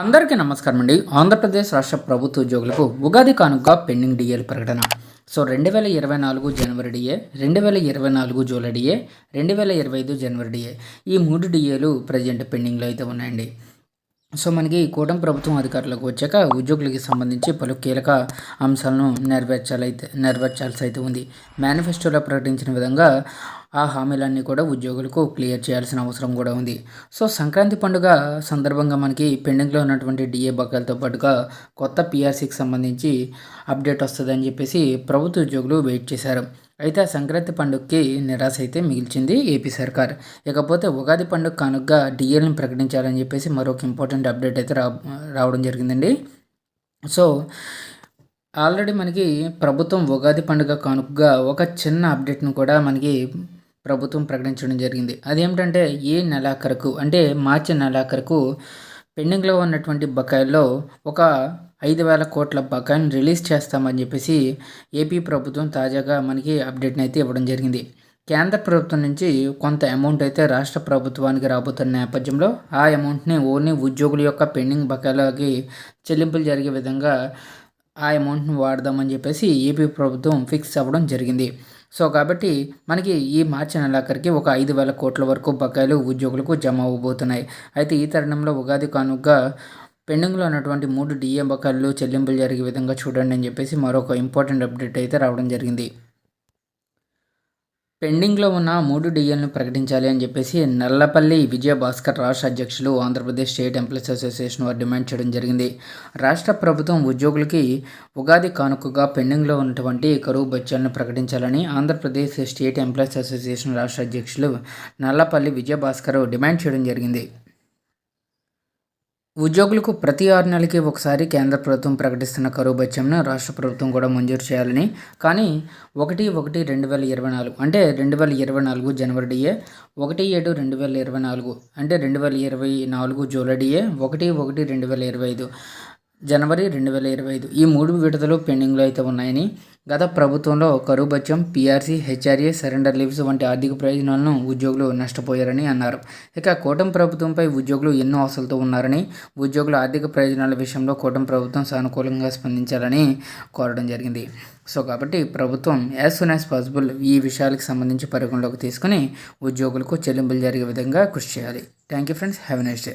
అందరికీ నమస్కారం అండి. ఆంధ్రప్రదేశ్ రాష్ట్ర ప్రభుత్వ ఉద్యోగులకు ఉగాది కానుక పెండింగ్ డిఏల ప్రకటన. సో రెండు వేల ఇరవై నాలుగు జనవరి డిఏ రెండు వేల ఇరవై నాలుగు జూలై డిఏ రెండు వేల ఇరవై ఐదు జనవరి డిఏ ఈ మూడు డిఏలు ప్రజెంట్ పెండింగ్లో అయితే ఉన్నాయండి. సో మనకి కూటమి ప్రభుత్వం అధికారులకు వచ్చాక ఉద్యోగులకి సంబంధించి పలు కీలక అంశాలను నెరవేర్చాలైతే నెరవేర్చాల్సి అయితే ఉంది. మేనిఫెస్టోలో ప్రకటించిన విధంగా ఆ హామీలన్నీ కూడా ఉద్యోగులకు క్లియర్ చేయాల్సిన అవసరం కూడా ఉంది. సో సంక్రాంతి పండుగ సందర్భంగా మనకి పెండింగ్లో ఉన్నటువంటి డిఏ బకాయిలతో పాటుగా కొత్త పిఆర్సీకి సంబంధించి అప్డేట్ వస్తుందని చెప్పేసి ప్రభుత్వ ఉద్యోగులు వెయిట్ చేశారు. అయితే ఆ సంక్రాంతి పండుగకి నిరాశ అయితే మిగిల్చింది ఏపీ సర్కార్. ఇకపోతే ఉగాది పండుగ కానుకగా డిఏలను ప్రకటించాలని చెప్పేసి మరొక ఇంపార్టెంట్ అప్డేట్ అయితే రా రావడం జరిగిందండి. సో ఆల్రెడీ మనకి ప్రభుత్వం ఉగాది పండుగ కానుకగా ఒక చిన్న అప్డేట్ను కూడా మనకి ప్రభుత్వం ప్రకటించడం జరిగింది. అదేమిటంటే ఈ నెలాఖరుకు అంటే మార్చి నెలాఖరుకు పెండింగ్లో ఉన్నటువంటి బకాయిల్లో ఒక ఐదు వేల కోట్ల బకాయిని రిలీజ్ చేస్తామని చెప్పేసి ఏపీ ప్రభుత్వం తాజాగా మనకి అప్డేట్ని అయితే ఇవ్వడం జరిగింది. కేంద్ర ప్రభుత్వం నుంచి కొంత అమౌంట్ అయితే రాష్ట్ర ప్రభుత్వానికి రాబోతున్న నేపథ్యంలో ఆ అమౌంట్ని ఓన్లీ ఉద్యోగుల యొక్క పెండింగ్ బకాయిలకి చెల్లింపులు జరిగే విధంగా ఆ అమౌంట్ని వాడదామని చెప్పేసి ఏపీ ప్రభుత్వం ఫిక్స్ అవ్వడం జరిగింది. సో కాబట్టి మనకి ఈ మార్చి నెలాఖరికి ఒక ఐదు వేల కోట్ల వరకు బకాయిలు ఉద్యోగులకు జమ అవ్వబోతున్నాయి అయితే ఈ తరుణంలో ఉగాది కానుకగా పెండింగ్లో ఉన్నటువంటి మూడు డిఏ బకాయిలు చెల్లింపులు జరిగే విధంగా చూడండి అని చెప్పేసి మరొక ఇంపార్టెంట్ అప్డేట్ అయితే రావడం జరిగింది. పెండింగ్లో ఉన్న మూడు డిఎల్ను ప్రకటించాలి అని చెప్పేసి నల్లపల్లి విజయ భాస్కర్ రాష్ట్ర అధ్యక్షులు ఆంధ్రప్రదేశ్ స్టేట్ ఎంప్లాయీస్ అసోసియేషన్ వారు డిమాండ్ చేయడం జరిగింది. రాష్ట్ర ప్రభుత్వం ఉద్యోగులకి ఉగాది కానుకగా పెండింగ్లో ఉన్నటువంటి కరువు బత్యాలను ప్రకటించాలని ఆంధ్రప్రదేశ్ స్టేట్ ఎంప్లాయీస్ అసోసియేషన్ రాష్ట్ర అధ్యక్షులు నల్లపల్లి విజయ భాస్కర్ డిమాండ్ చేయడం జరిగింది. ఉద్యోగులకు ప్రతి ఆరు నెలలకి ఒకసారి కేంద్ర ప్రభుత్వం ప్రకటిస్తున్న కరువు బత్యంను రాష్ట్ర ప్రభుత్వం కూడా మంజూరు చేయాలని. కానీ ఒకటి ఒకటి రెండు వేల ఇరవై నాలుగు అంటే రెండు వేల ఇరవై నాలుగు జనవరి డిఏ ఒకటి ఏడు రెండు వేల ఇరవై నాలుగు అంటే రెండు వేల ఇరవై నాలుగు జూలై డిఏ ఒకటి ఒకటి రెండు వేల ఇరవై ఐదు జనవరి రెండు వేల ఇరవై ఐదు. ఈ మూడు విడతలు పెండింగ్లో అయితే ఉన్నాయని గత ప్రభుత్వంలో కరువు బత్యం పీఆర్సీ హెచ్ఆర్ఏ సరెండర్ లీవ్స్ వంటి ఆర్థిక ప్రయోజనాలను ఉద్యోగులు నష్టపోయారని అన్నారు. ఇక కూటమి ప్రభుత్వంపై ఉద్యోగులు ఎన్నో ఆశలతో ఉన్నారని ఉద్యోగుల ఆర్థిక ప్రయోజనాల విషయంలో కూటమి ప్రభుత్వం సానుకూలంగా స్పందించాలని కోరడం జరిగింది. సో కాబట్టి ప్రభుత్వం యాజ్ సూన్ యాజ్ పాసిబుల్ ఈ విషయాలకు సంబంధించి పరిగణలోకి తీసుకుని ఉద్యోగులకు చెల్లింపులు జరిగే విధంగా కృషి చేయాలి. Thank you friends. Have a nice day.